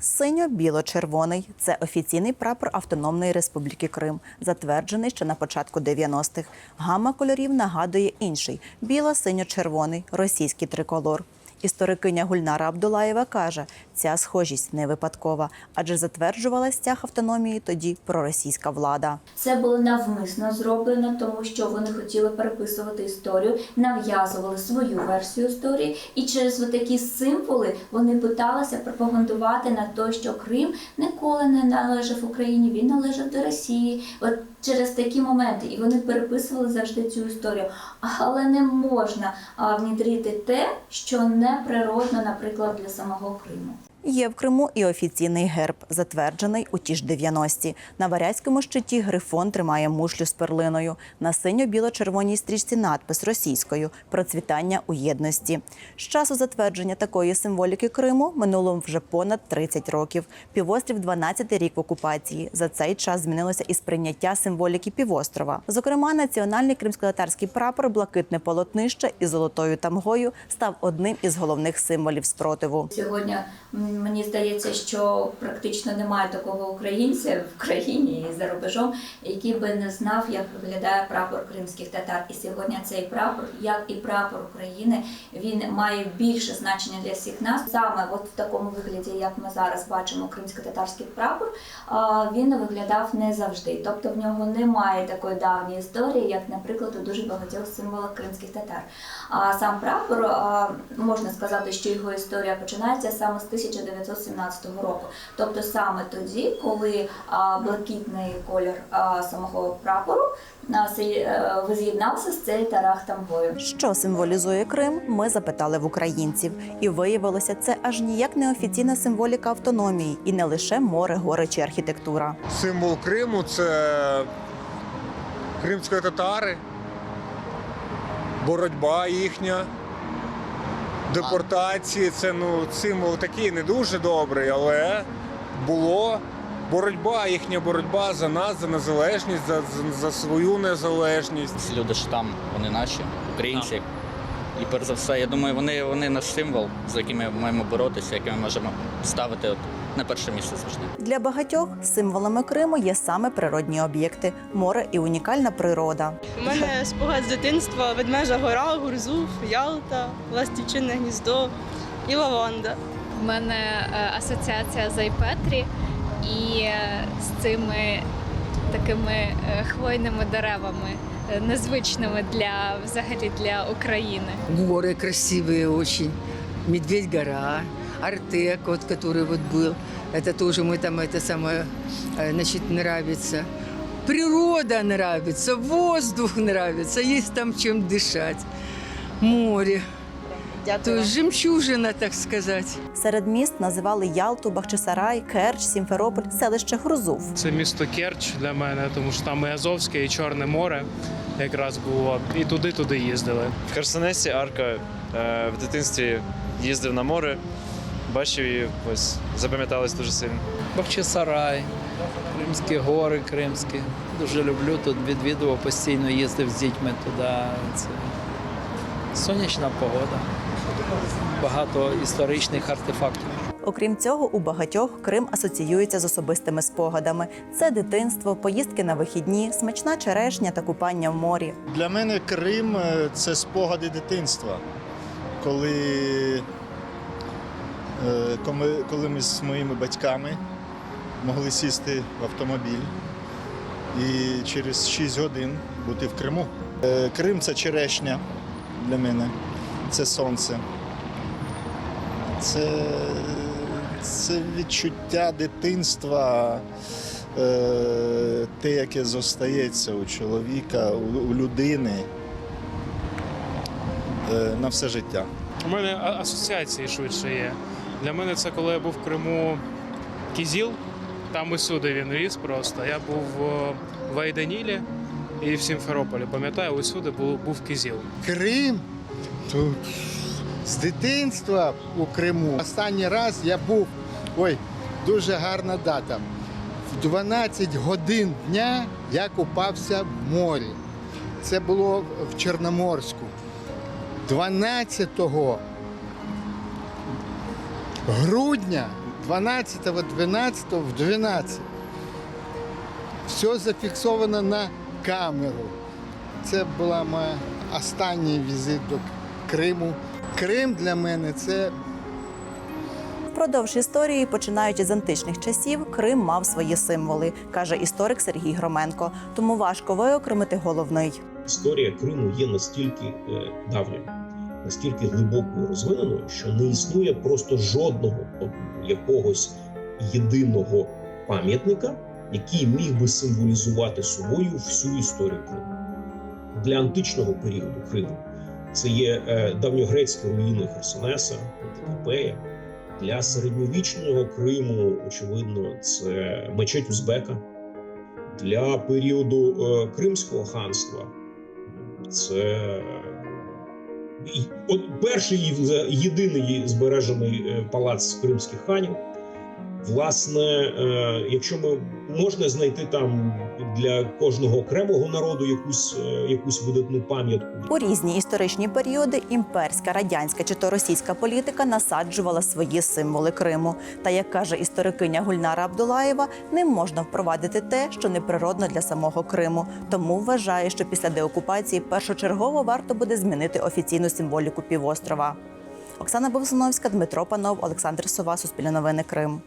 Синьо-біло-червоний це офіційний прапор Автономної Республіки Крим, затверджений ще на початку 90-х. Гама кольорів нагадує інший біло-синьо-червоний російський триколор. Історикиня Гульнара Абдулаєва каже, ця схожість не випадкова, адже затверджувала стяг автономії тоді проросійська влада. Це було навмисно зроблено, тому що вони хотіли переписувати історію, нав'язували свою версію історії, і через такі символи вони питалися пропагандувати на те, що Крим ніколи не належав Україні, він належав до Росії. От через такі моменти, і вони переписували завжди цю історію. Але не можна внідрити те, що не природно, наприклад, для самого Криму. Є в Криму і офіційний герб, затверджений у ті ж 90-ті. На варязькому щиті грифон тримає мушлю з перлиною. На синьо-біло-червоній стрічці надпис російською процвітання у єдності. З часу затвердження такої символіки Криму минуло вже понад 30 років. Півострів 12-й рік в окупації. За цей час змінилося і сприйняття символіки півострова. Зокрема, національний кримсько-татарський прапор, блакитне полотнище із золотою тамгою став одним із головних символів спротиву. Сьогодні мені здається, що практично немає такого українця в країні і за рубежом, який би не знав, як виглядає прапор кримських татар. І сьогодні цей прапор, як і прапор України, він має більше значення для всіх нас. Саме от в такому вигляді, як ми зараз бачимо кримсько-татарський прапор, він виглядав не завжди. Тобто в нього немає такої давньої історії, як, наприклад, у дуже багатьох символах кримських татар. А сам прапор можна сказати, що його історія починається саме з 1917 року. Тобто саме тоді, коли а, блакитний колір а, самого прапору е, воз'єднався з цією тарахтамгою. Що символізує Крим, ми запитали в українців, і виявилося, це аж ніяк не офіційна символіка автономії, і не лише море, гори чи архітектура. Символ Криму це кримські татари, боротьба їхня, депортації. Це ну, символ такий не дуже добрий, але було боротьба, їхня боротьба за нас, за незалежність, за, за, за свою незалежність. Люди ж там, вони наші, українці. І перш за все, я думаю, вони, вони наш символ, за яким ми маємо боротися, який ми можемо ставити от на перше місце завжди. Для багатьох символами Криму є саме природні об'єкти, море і унікальна природа. У мене спогад з дитинства Ведмежа гора, Гурзуф, Ялта, Ластівчине гніздо і лаванда. У мене е, асоціація з Айпетрі і е, з цими такими е, хвойними деревами, незвичними для взагалі для України. Горы красивые очень. Медведь гора, Артек, вот, который вот был. Это тоже мы там это самое, э, значит, нравится. Природа нравится, воздух нравится, есть там чем дышать. Море. То жемчужина, так сказать. Серед міст називали Ялту, Бахчисарай, Керч, Сімферополь, селище Грузув. Це місто Керч для мене, тому що там і Азовське, і Чорне море якраз було. І туди-туди їздили. В Херсонесі арка е, в дитинстві їздив на море, бачив її, ось запам'яталось дуже сильно. Бахчисарай, Кримські гори Кримські. Дуже люблю тут, відвідував, постійно їздив з дітьми туди. Це сонячна погода, багато історичних артефактів. Окрім цього, у багатьох Крим асоціюється з особистими спогадами: це дитинство, поїздки на вихідні, смачна черешня та купання в морі. Для мене Крим е, це спогади дитинства. Коли, е, коли- ми з моїми батьками могли сісти в автомобіль і через 6 годин бути в Криму. Е, Крим це черешня для мене, це сонце. Це, це відчуття дитинства, е, те, яке зостається у чоловіка, у, людини е, на все життя. У мене асоціації швидше є. Для мене це коли я був в Криму Кізіл, там усюди він ріс просто. Я був е, в Айданілі і в Сімферополі. Пам'ятаю, усюди був, був Кізіл. Крим тут з дитинства у Криму. Останній раз я був, ой, дуже гарна дата. В 12 годин дня я купався в морі. Це було в Чорноморську. 12 грудня 12, 12, в 12. Все зафіксовано на камеру. Це була моя останній візит до Криму. Крим для мене це Впродовж історії, починаючи з античних часів, Крим мав свої символи, каже історик Сергій Громенко. Тому важко виокремити головний. історія Криму є настільки е, давньою, настільки глибокою розвиненою, що не існує просто жодного якогось єдиного пам'ятника, який міг би символізувати собою всю історію Криму. Для античного періоду Криму це є е, давньогрецькі руїни Херсонеса, Антикопея. Для середньовічного Криму, очевидно, це мечеть Узбека. Для періоду е, Кримського ханства це от перший єдиний збережений е, палац кримських ханів. Власне, е, якщо ми можна знайти там для кожного окремого народу якусь, е, якусь видатну пам'ятку, У різні історичні періоди імперська, радянська чи то російська політика насаджувала свої символи Криму. Та як каже історикиня Гульнара Абдулаєва, не можна впровадити те, що неприродно для самого Криму. Тому вважає, що після деокупації першочергово варто буде змінити офіційну символіку півострова. Оксана Бовсуновська, Дмитро Панов, Олександр Сова, Суспільне новини Крим.